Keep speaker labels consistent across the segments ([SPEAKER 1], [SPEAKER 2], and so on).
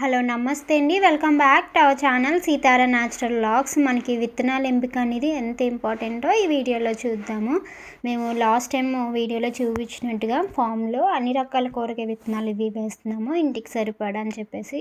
[SPEAKER 1] Hello నమస్తే అండి. Welcome back to our channel Sitara natural logs మనకి విత్తనాల ఎంపిక అనేది ఎంత ఇంపార్టెంటో ఈ వీడియోలో చూద్దాము. మేము లాస్ట్ టైం వీడియోలో చూపించినట్టుగా ఫామ్లో అన్ని రకాల కూరగాయ విత్తనాలు ఇవి వేస్తున్నాము. ఇంటికి సరిపడా అని చెప్పేసి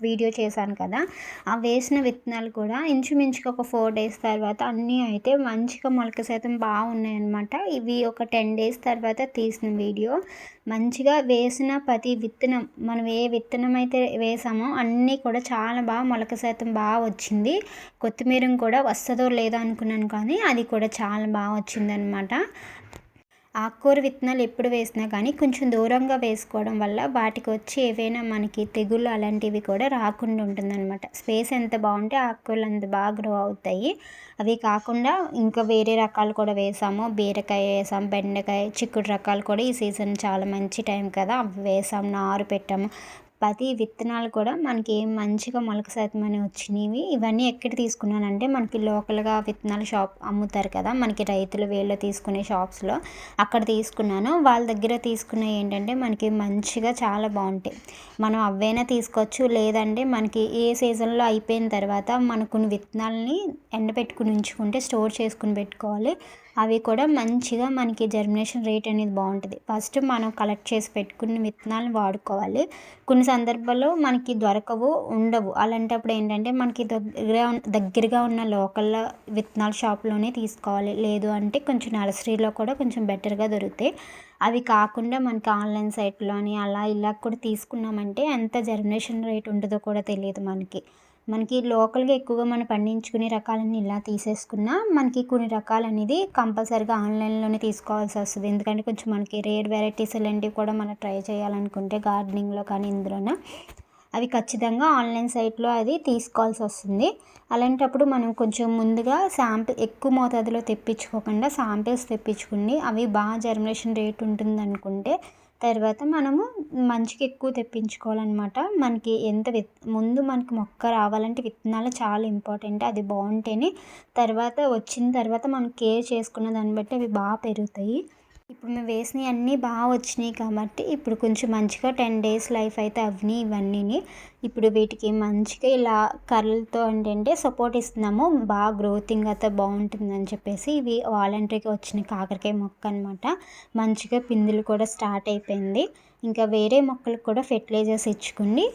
[SPEAKER 1] వీడియో చేశాను కదా. ఆ వేసిన విత్తనాలు కూడా ఇంచుమించుగా ఒక ఫోర్ డేస్ తర్వాత అన్నీ అయితే మంచిగా మొలక శాతం బాగున్నాయి అనమాట ఇవి ఒక టెన్ డేస్ తర్వాత తీసిన వీడియో. మంచిగా వేసిన ప్రతి విత్తనం మనం ఏ విత్తనం అయితే వేసామో అన్నీ కూడా చాలా బాగా మొలక శాతం బాగా వచ్చింది. కొత్తిమీర కూడా వస్తుందో లేదో అనుకున్నాను కానీ అది కూడా చాలా బాగా వచ్చిందనమాట ఆకుకూర విత్తనాలు ఎప్పుడు వేసినా కానీ కొంచెం దూరంగా వేసుకోవడం వల్ల వాటికి వచ్చి ఏవైనా మనకి తెగుళ్ళు అలాంటివి కూడా రాకుండా ఉంటుందన్నమాట. స్పేస్ ఎంత బాగుంటే ఆకుకూరలు అంత బాగా గ్రో అవుతాయి. అవి కాకుండా ఇంకా వేరే రకాలు కూడా వేసాము. బీరకాయ వేసాం బెండకాయ చిక్కుడు రకాలు కూడా ఈ సీజన్ చాలా మంచి టైం కదా. అవి వేసాం నారు పెట్టాము. ప్రతి విత్తనాలు కూడా మనకి మంచిగా మొలక శాతం అని వచ్చినవి ఇవన్నీ ఎక్కడ తీసుకున్నానంటే మనకి లోకల్గా విత్తనాల షాప్ అమ్ముతారు కదా మనకి రైతులు వీళ్ళు తీసుకునే షాప్స్లో అక్కడ తీసుకున్నాను. వాళ్ళ దగ్గర తీసుకున్న ఏంటంటే మనకి మంచిగా చాలా బాగుంటాయి. మనం అవైనా తీసుకోవచ్చు. లేదంటే మనకి ఏ సీజన్లో అయిపోయిన తర్వాత మనకు విత్తనాలని ఎండబెట్టుకుని ఉంచుకుంటే స్టోర్ చేసుకుని పెట్టుకోవాలి. అవి కూడా మంచిగా మనకి జర్మినేషన్ రేట్ అనేది బాగుంటుంది. ఫస్ట్ మనం కలెక్ట్ చేసి పెట్టుకున్న విత్తనాలను వాడుకోవాలి. కొన్ని సందర్భాల్లో మనకి దొరకవు ఉండవు. అలాంటప్పుడు ఏంటంటే మనకి దగ్గర దగ్గరగా ఉన్న లోకల్ విత్తనాల షాప్లోనే తీసుకోవాలి. లేదు అంటే కొంచెం నర్సరీలో కూడా కొంచెం బెటర్గా దొరుకుతాయి. అవి కాకుండా మనకి ఆన్లైన్ సైట్లోని అలా ఇలా కూడా తీసుకున్నామంటే ఎంత జర్మినేషన్ రేట్ ఉంటుందో కూడా తెలియదు మనకి. మనకి లోకల్గా ఎక్కువగా మనం పండించుకునే రకాలన్నీ ఇలా తీసేసుకున్నా మనకి కొన్ని రకాలు అనేది కంపల్సరీగా ఆన్లైన్లోనే తీసుకోవాల్సి వస్తుంది. ఎందుకంటే కొంచెం మనకి రేర్ వెరైటీస్ ఇలాంటివి కూడా మనం ట్రై చేయాలనుకుంటే గార్డెనింగ్లో కానీ ఇందులోన అవి ఖచ్చితంగా ఆన్లైన్ సైట్లో అది తీసుకోవాల్సి వస్తుంది. అలాంటప్పుడు మనం కొంచెం ముందుగా శాంపిల్ ఎక్కువ మోతాదులో తెప్పించుకోకుండా శాంపిల్స్ తెప్పించుకుని అవి బాగా జర్మినేషన్ రేట్ ఉంటుంది అనుకుంటే తర్వాత మనము మంచికి ఎక్కువ తెప్పించుకోవాలన్నమాట. మనకి ఎంత విత్ ముందు మనకి మొక్క రావాలంటే విత్తనాలు చాలా ఇంపార్టెంట్. అది బాగుంటేనే తర్వాత వచ్చిన తర్వాత మనం కేర్ చేసుకున్న దాన్ని బట్టి అవి బాగా పెరుగుతాయి. ఇప్పుడు మేము వేసినవి అన్నీ బాగా వచ్చినాయి కాబట్టి ఇప్పుడు కొంచెం మంచిగా టెన్ డేస్ లైఫ్ అయితే అవన్నీ ఇవన్నీ ఇప్పుడు వీటికి మంచిగా ఇలా కర్రలతో ఏంటంటే సపోర్ట్ ఇస్తున్నాము. బాగా గ్రోతింగ్ అయితే బాగుంటుందని చెప్పేసి ఇవి వాలంటరీగా వచ్చిన కాకరకాయ మొక్క అనమాట మంచిగా పిందులు కూడా స్టార్ట్ అయిపోయింది. ఇంకా వేరే మొక్కలకు కూడా ఫెర్టిలైజర్స్ ఇచ్చుకుని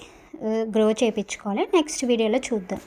[SPEAKER 1] గ్రో చేయించుకోవాలి నెక్స్ట్ వీడియోలో చూద్దాం.